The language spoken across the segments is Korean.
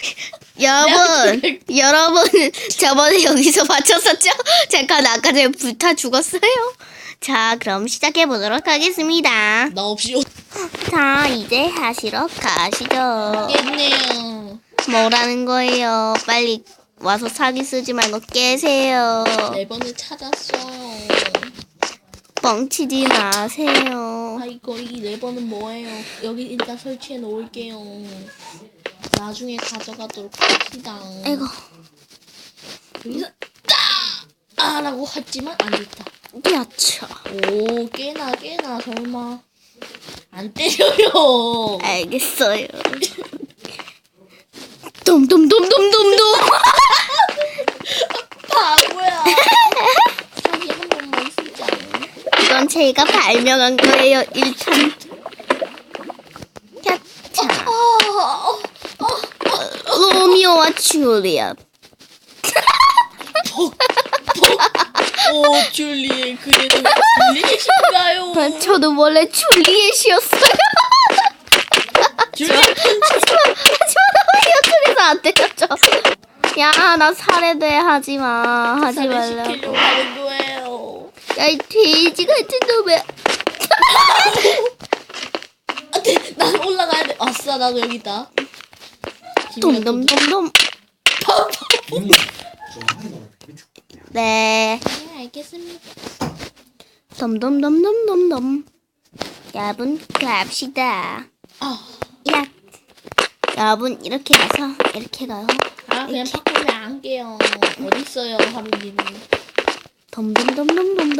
여러분, 여러분, 저번에 여기서 맞췄었죠? 잠깐 아까 전에 불타 죽었어요. 자, 그럼 시작해 보도록 하겠습니다. 나 없이 오- 자, 이제 하시러 가시죠. 깼네요. 뭐라는 거예요? 빨리 와서 사기 쓰지 말고 깨세요. 네 번을 찾았어요. 뻥치지 마세요. 아 이거 이네 번은 뭐예요? 여기 일단 설치해 놓을게요. 나중에 가져가도록 합시다. 아이고, 여기서 따! 아라고 했지만 안 됐다. 야차. 오 깨나 깨나 설마 안 때려요. 알겠어요. 돔돔돔돔돔돔. 바보야. 저기 한 번만 쓰자. 이건 제가 발명한 거예요. 1천. 야차. 아, 로미오와 줄리엣. 오 줄리의 그래도 줄리엣인가요? 저도 원래 줄리엣이었어요. 줄리엣 하지만 하지만 그래서 안 때렸죠. 야, 나 살해돼 하지 마. 하지 말라고. 시키려고 하는 거예요. 야, 이 돼지 같은 놈의. 안돼, 난 올라가야 돼. 아싸, 나도 여기 있다. 돔돔돔돔. 네. 네, 알겠습니다. 돔돔돔돔돔돔. 여러분, 갑시다. 아, 야. 여러분, 이렇게 가서, 이렇게 가요. 아 그냥 팝콘에 안게요. 어디 있어요, 하루님이? 돔돔돔돔돔돔.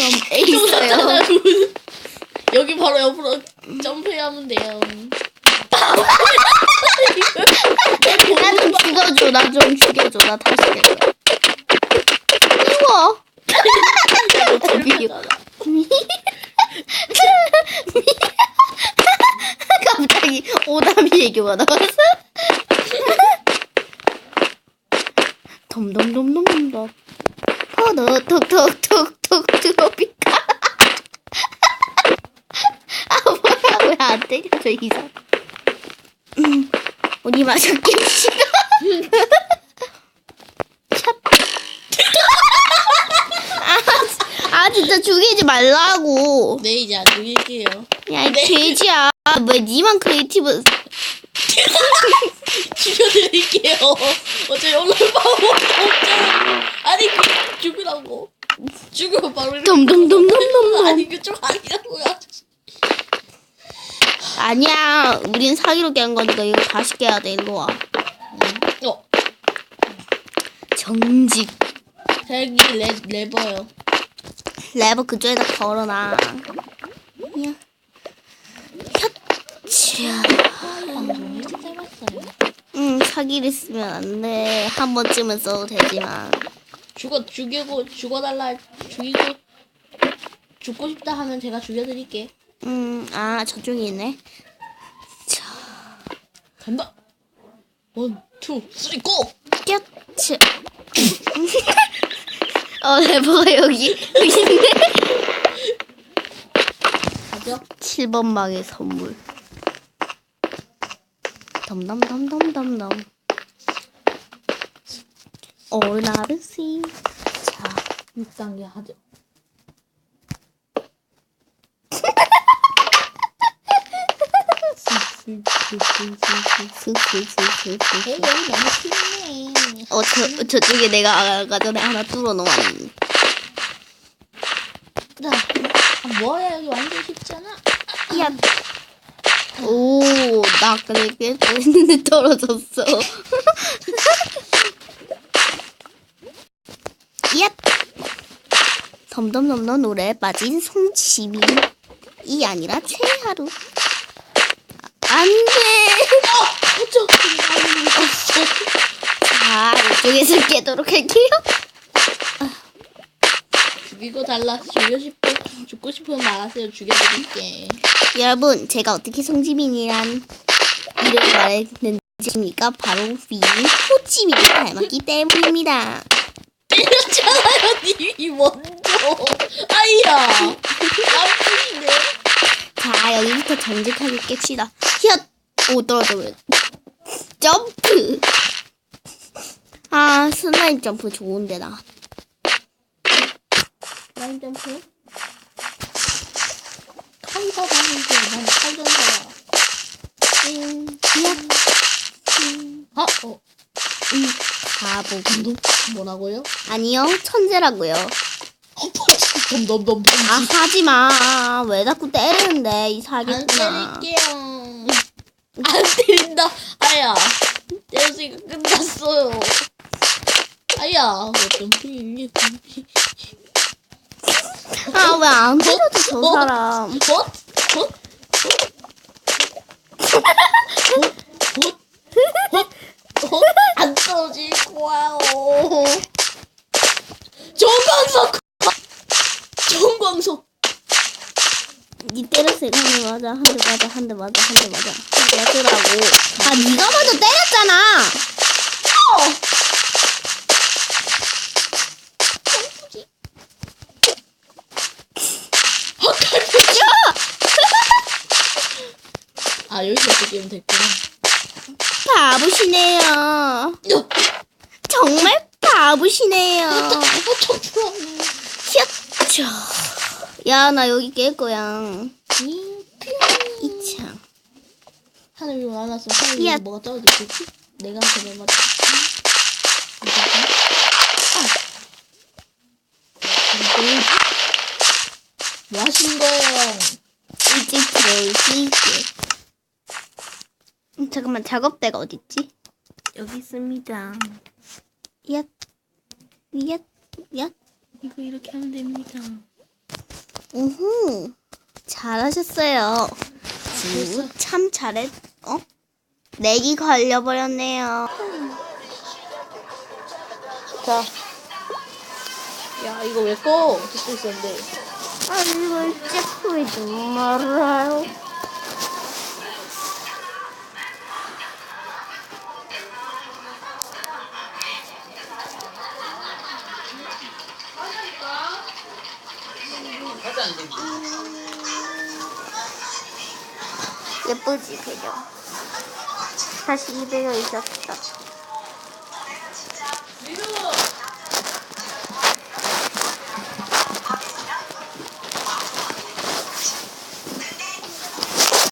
있어요. 여기 바로 옆으로 점프하면 돼요. 나 좀 죽여줘. 나 좀 죽여줘. 나 다시. 이거. 미워. 갑자기 오다미 얘기가 나왔어. 덤덤덤덤덤덤. 터너 톡톡톡톡 트로피카. 아 뭐야 왜안 때려져 이상. 음, 우리 마저 깹시다. 찹. 아, 아 진짜 죽이지 말라고. 네, 이제 안 죽일게요. 야, 이 돼지야. 왜 니만 크리에이티브. 죽여드릴게요. 어차피 올라올 방법 없잖아. 아니, 그, 죽으라고. 죽으면 바로 이렇게. 덤덤덤덤덤덤. 아니, 그쪽 아니라고요. 아니야, 우린 사기로 깬 거니까 이거 다시 깨야 돼. 일로 와. 어, 정직. 여기 레, 레버요. 레버 그쪽에다 걸어놔. 야. 일찍 짧았어요. 응, 사기를 쓰면 안 돼. 한 번쯤은 써도 되지만. 죽어, 죽이고, 죽어달라, 죽이고, 죽고 싶다 하면 제가 죽여드릴게. 음, 아, 저쪽에 있네. 간다! 원, 투, 쓰리, 고! 꺄츠. 어, 레버가 여기, 여기 있네. 가죠? 7번 방의 선물. 덤덤덤덤덤덤. 오나르시. 자, 6단계 하죠. 스스스스스. 어, 여기 너무 쉽네. 어, 저, 저쪽에 내가 아까 전에 하나 뚫어 놓았는데. 자, 아, 뭐야, 여기 완전 쉽잖아. 야. 오, 나 내게 했는데 떨어졌어. 야. 덤덤덤덤 노래에 빠진 송지민이 아니라 최하루. 안 돼. 그쵸? 자, 이쪽에서 깨도록 할게요. 죽이고 달라. 죽여 싶고, 죽고 싶으면 말하세요. 죽여드릴게. 여러분, 제가 어떻게 송지민이란 이름을 말했는지입니까? 바로 위 호치민을 닮았기 때문입니다. 때렸잖아요, 님이 먼저. 아이야. 나쁘시네. 자, 여기부터 정직하게 깹시다. 히엇! 오, 떨어져. 점프! 아 슬라임 점프 좋은데 나. 라인 점프. 칼사 다니는데 난 칼전사야. 띵. 아, 어, 음, 바보. 너 뭐라고요? 아니요 천재라고요. 어. 덤덤덤. 아 하지 마. 왜 자꾸 때리는데 이안 사기꾼아. 때릴게요. 안 때린다. 아야. 때렸으니까 끝났어요. 아야. 어떤 분이 아왜 안 때려줘 저 어? 사람. 헛? 헛? 헛? 헛? 헛? 안 떨어질. 정광석! 정광석! 니 때렸으니까 한대 맞아 한 대 맞아 한 대 맞아 한 대 맞아 한 대 맞으라고. 아 니가 먼저 때렸잖아. 헛갈비지! 아, 여기서 어떻게 하면 됐구나. 바보시네요. 야! 정말 바보시네요. 어, 청출하네. 휴. 야, 나 여기 깰 거야. 이 창. 하늘 위로 날았으면 하늘 위로 야. 뭐가 떨어졌겠지? 내가 그걸 맞췄지? 아! 뭐 하신 거예요? 이제 들어올게. 음, 잠깐만, 작업대가 어딨지? 여기 있습니다. 얏, 얏, 얏. 이거 이렇게 하면 됩니다. 우후. 잘하셨어요. 우, 참 잘했, 어? 내기 걸려버렸네요. 자. 야, 이거 왜 꺼? 듣고 있었는데. 아, 이걸 째프이 좀 말아요. 예쁘지, 배경. 다시 이 배경 있었어.